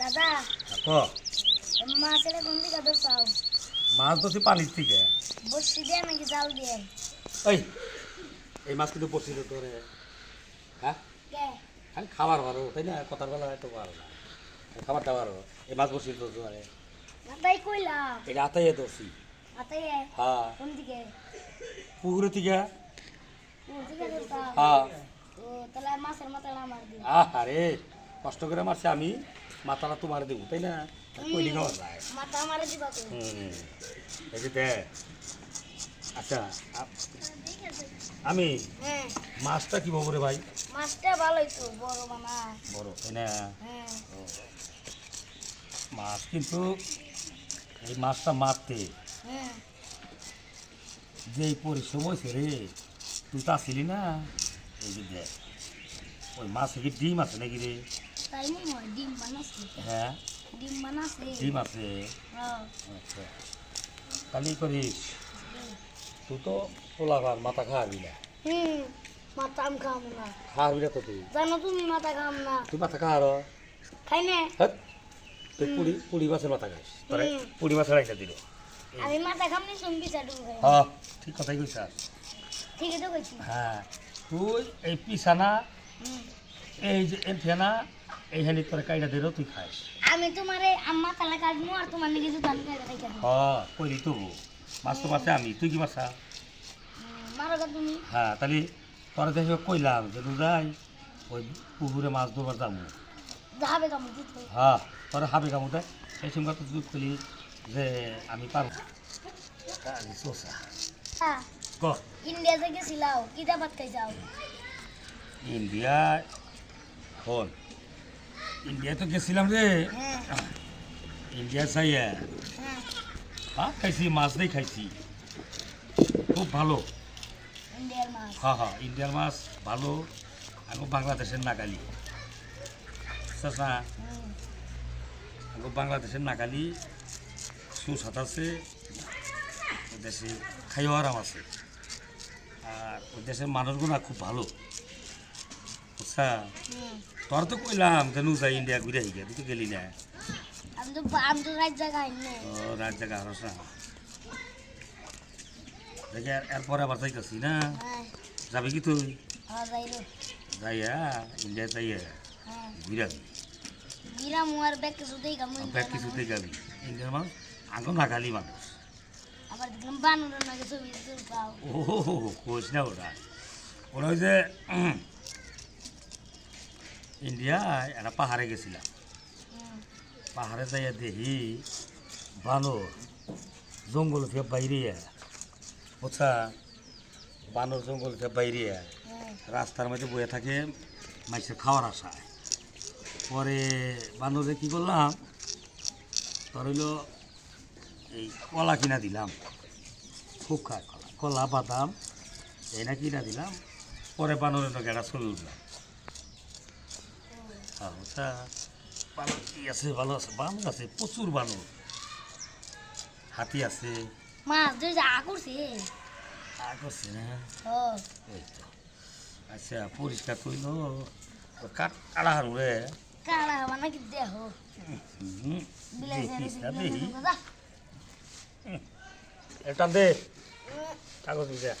দাদা ক? মাছের কোন দিকে ধরছাও মাছ ধরছি পানির থেকে। বসি দিয়ে নাকি জাল দিয়ে? এই এই মাছ কিন্তু হ্যাঁ? কে? খালি খাবার পারো তাই না? কথার বেলা তো পারো না। খাবারটা পারো এই মাছ পড়ছিল তো তোরে। মাথায় কইলাম। এটা আতাইয়ে ধরছি। মাথায় হ্যাঁ। কোন দিকে? পুকুরের থেকে কোন দিকে ধরছাও হ্যাঁ। ও তাহলে মাছের মাথাটা আমার দিও। আরে কষ্ট করে মারছি আমি। মাথাটা তোমার দেবো তাই না? কইলি খাওয়া যায়? এই যে আচ্ছা আমি হ্যাঁ। মাছটা কি বলব রে ভাই? মাছটা ভালোই তো বড় মামা বড় তাই না? হ্যাঁ। মাছ কিন্তু এই মাছটা মারতে হ্যাঁ। যে পরিশ্রম হয়েছে রে তুই তো আসিলি না? এই যে দেখ ওই মাছে কি ডিম আছে নাকি রে? হয় ডিম আছে আচ্ছা কালি করিস তুই তো পোলা মাথা খাওয়াবি না মাথা আমি খাম না খাওয়াবি না তো তুই জানো তুমি মাথা খাম না তুই মাথা খাওয়ার খাই না তুই পুরি পুরি মাছের মাথা খাস তোরে। পুরি মাছের একটা দিল আমি মাথা খাম নি বিচারু হ্যাঁ ঠিক কথাই কইস ঠিক আছে কইছি হ্যাঁ তুই এই হুম। এই যে এনফেনা এইখানে তোরে কাইটা দিল তুই খাস। আমি তোমারে আম্মা তালা কাটবো আর তোমার নাকি জুতান খাই খাই খাই হ্যাঁ কইলি তো মাছ তো মারছে আমি। তুই কি মারছা মারো গা তুমি। হ্যাঁ তাহলে তোরা দেখে কইলাম যে যাই ওই পুকুরে মাছ ধরবার যাব। যাবে কামু জুত হ্যাঁ তোরা হাবে কামুতে এই সঙ্গে তো তুই কইলি যে আমি পারব কালি চোষা হ্যাঁ। ক? ইন্ডিয়াতে গেছিলাও কিতা ভাত খাই যাও ইন্ডিয়ায় হল ইন্ডিয়া তো গেছিলাম রে ইন্ডিয়া চাইয়া হ্যাঁ খাইছি মাছ দিয়ে খাইছি খুব ভালো হ্যাঁ হ্যাঁ ইন্ডিয়ার মাছ ভালো আমি বাংলাদেশের নাগালি চাচা। আমি বাংলাদেশের নাগালি সুস্বাদ আছে দেশে খাইও আরাম আছে আর ওই দেশের মানুষগুলো খুব ভালো বুঝছা। তোর তো কইলাম যে নু যাই ইন্ডিয়া ঘুরে আইগে তুই তো গেলি না আমি তো আমি তো রাত জায়গা খাই ও রাত জায়গা হারস না দেখে আর- এরপরে আবার যাইতেছি না হ্যাঁ যাবি কি তুই হ্যাঁ যাইয়া ইন্ডিয়া যাইয়া হ্যাঁ ঘুরাবি বিরা মুয়ার ব্যাগ কিছু দেই কামু ব্যাগ কিছুতে যাবি ইন্ডিয়ার মানুষ আগে নাগালি মানুষ আবার দেখলাম বানরের নাকি ছবি ও কোচ না ওরা ওরা ওই যে উম, ইন্ডিয়ায় একটা পাহাড়ে গেছিলাম পাহাড়ে যাইয়া দেখি বানর জঙ্গল থেকে বাইরে বুঝছা? বানর জঙ্গল থেকে বাইরে হ্যাঁ রাস্তার মধ্যে বয়ে থাকে মাইসের খাওয়ার আশায়। পরে বানরে কি করলাম? তোর হইল এই কলা কিনা দিলাম। খুব খায় কলা। কলা বাদাম এই না কিনা দিলাম। পরে বানরের নগেটা চলে উঠলাম। আচ্ছা বানর কি আছে ভালো আছে বানর আছে প্রচুর বানর। হাতি আছে। মাছ ধরে যা করছে। করছে না? এই তো। আচ্ছা পরিষ্কার করল কাট হারু রে? কাড়া হবা নাকি দেহ? দেখিস না দেখি এটা দে। কাগজ বুঝা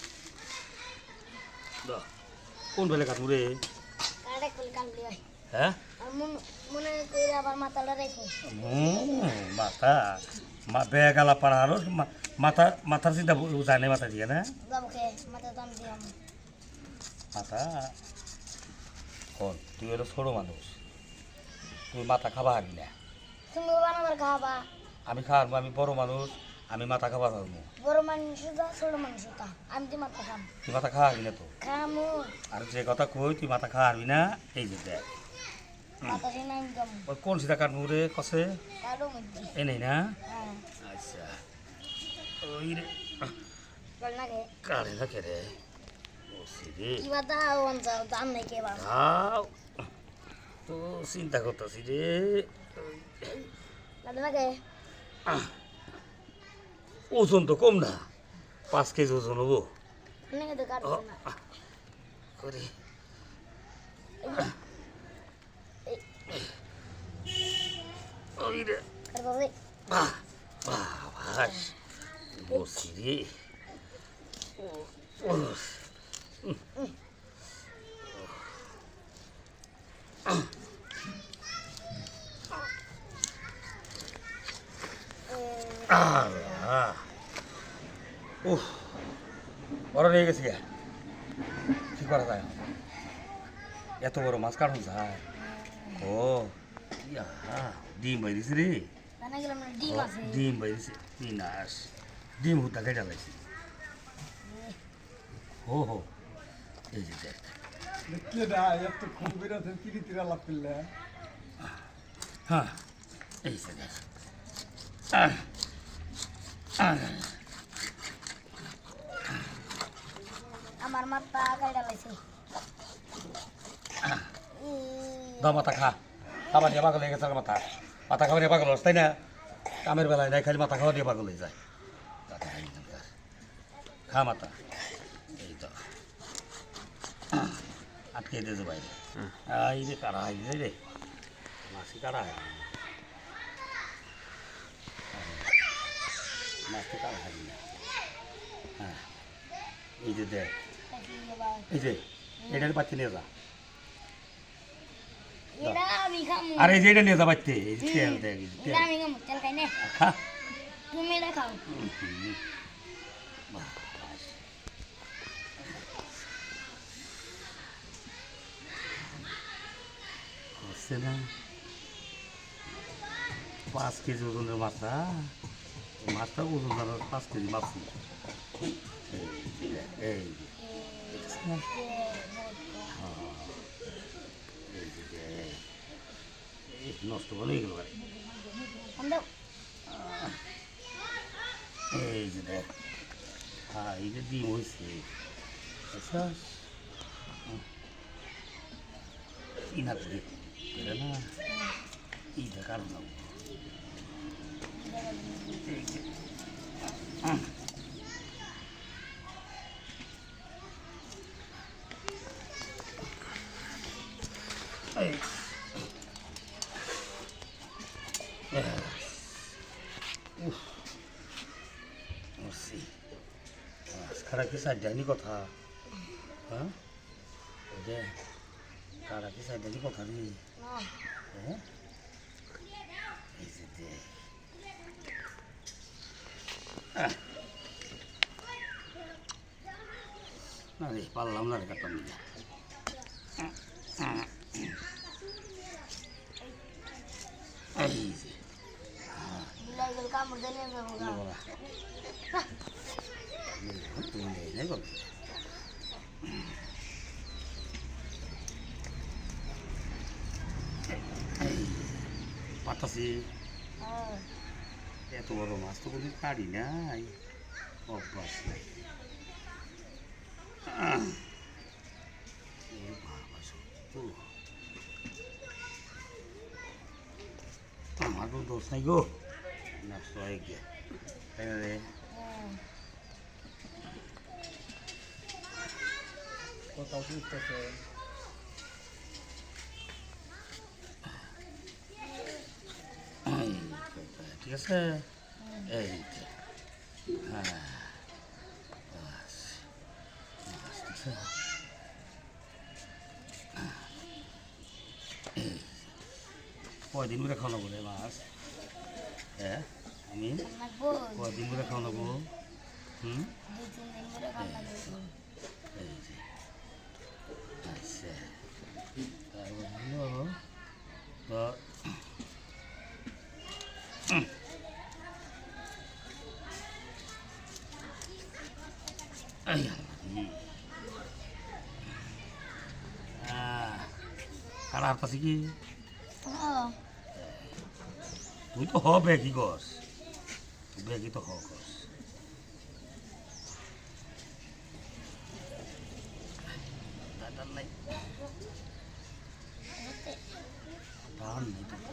কোন বেলে কাটু রে? হয়? মন কইরা আবার মাথাটা রেখো। মাথা। মা বেগালা পাড়া আরও মাথা মাথার চিন্তা জানে মাথা দিয়ে না? মাথা হল তুই হলো ছোটো মানুষ। তুই মাথা খাবা হারবি না। খাবা। আমি খাওয়াবো আমি বড় মানুষ আমি মাথা খাবার পারব বড় মানুষ ছোট মানুষ আমি তো মাথা খাম। তুই মাথা খাওয়া হারবি না তো? খামু। আর যে কথা কই তুই মাথা খাওয়া হারবি না? এই যে দেখ। ওই কোন সিধা কাটবো রে কষে কারও এ নেই না? হ্যাঁ। আচ্ছা। ওই রে। বল না রে? তো চিন্তা করতেছি রে। ওজন তো কম না। পাঁচ কেজি ওজন হব। ও, করি রে আর বাবা বাহ বাহ ভাস বসি রে উফ। বড় হয়ে গেছি। কি করা যায় এত বড় মাছ কাটুন যায় ও ইয়া ডিম বাইরিস রে ডিম আছে। ডিম বাইরিছে পিনাস ডিম হুতা কেটে লাগছে হো হো। এই যে দেখ। হ্যাঁ এই যে দেখ। আমার মাথা কাইটা লাইছে দাও মাথা খা। খাবার পাগল হয়ে গেছে মাথা। মাথা খাবার দিয়ে পাগল হস, তাই না? কামের বেলায় নাই খালি মাথা খাওয়া দিয়ে পাগল হয়ে যায়। খা মাথা। এই তো। আটকে দিয়েছে বাইরে। এই রে কারা এই রে মাসি কারা হয় মাসি কারা না হ্যাঁ। এই যে দেখ। এই যে এটার বাচ্চা নিয়ে যা। আরে এই যে এটা নিয়ে যা বাচ্চা তেল দেখ তুমি খাও। হচ্ছে না। পাঁচ কেজি ওজনের মাছটা মাছটা ওজন ধরো পাঁচ কেজি মাছ। এই নষ্ট করে গেল ভাই আমরা এই যে দেখ হ্যাঁ এই যে ডিম হয়েছে বুঝছস? হুম। ই না করে এটা না ই দেখার না এই কি সাইড যায়নি কথা। হ্যাঁ? যে কারা কি সাইড যায়নি কথা রে হ্যাঁ? এই যে দেখ। না রে পারলাম না রে কাটলাম না এই যে। কামড় দিলে গল্প পাতাছি। এত বড় মাছ তো কোনো কাটি নাই। অভ্যাস নাই। বাবা, আমারও দোষ নাই গো। নষ্ট হয়ে গিয়া তাই না রে হ্যাঁ। কোথাও তো, ঠিক আছে? এই। হ্যাঁ। কয়দিন করে খাওয়ানো বলে মাছ? হ্যাঁ আমি? কয়দিন করে খাওয়ানো হুম? এই যে। আচ্ছা তারপর হলো তো এই আল্লাহ। আহ, কারা হারতাছি কি হ্যাঁ। তুই তো হবে কি কস বেগি তো হ কস নাই টান নেই তো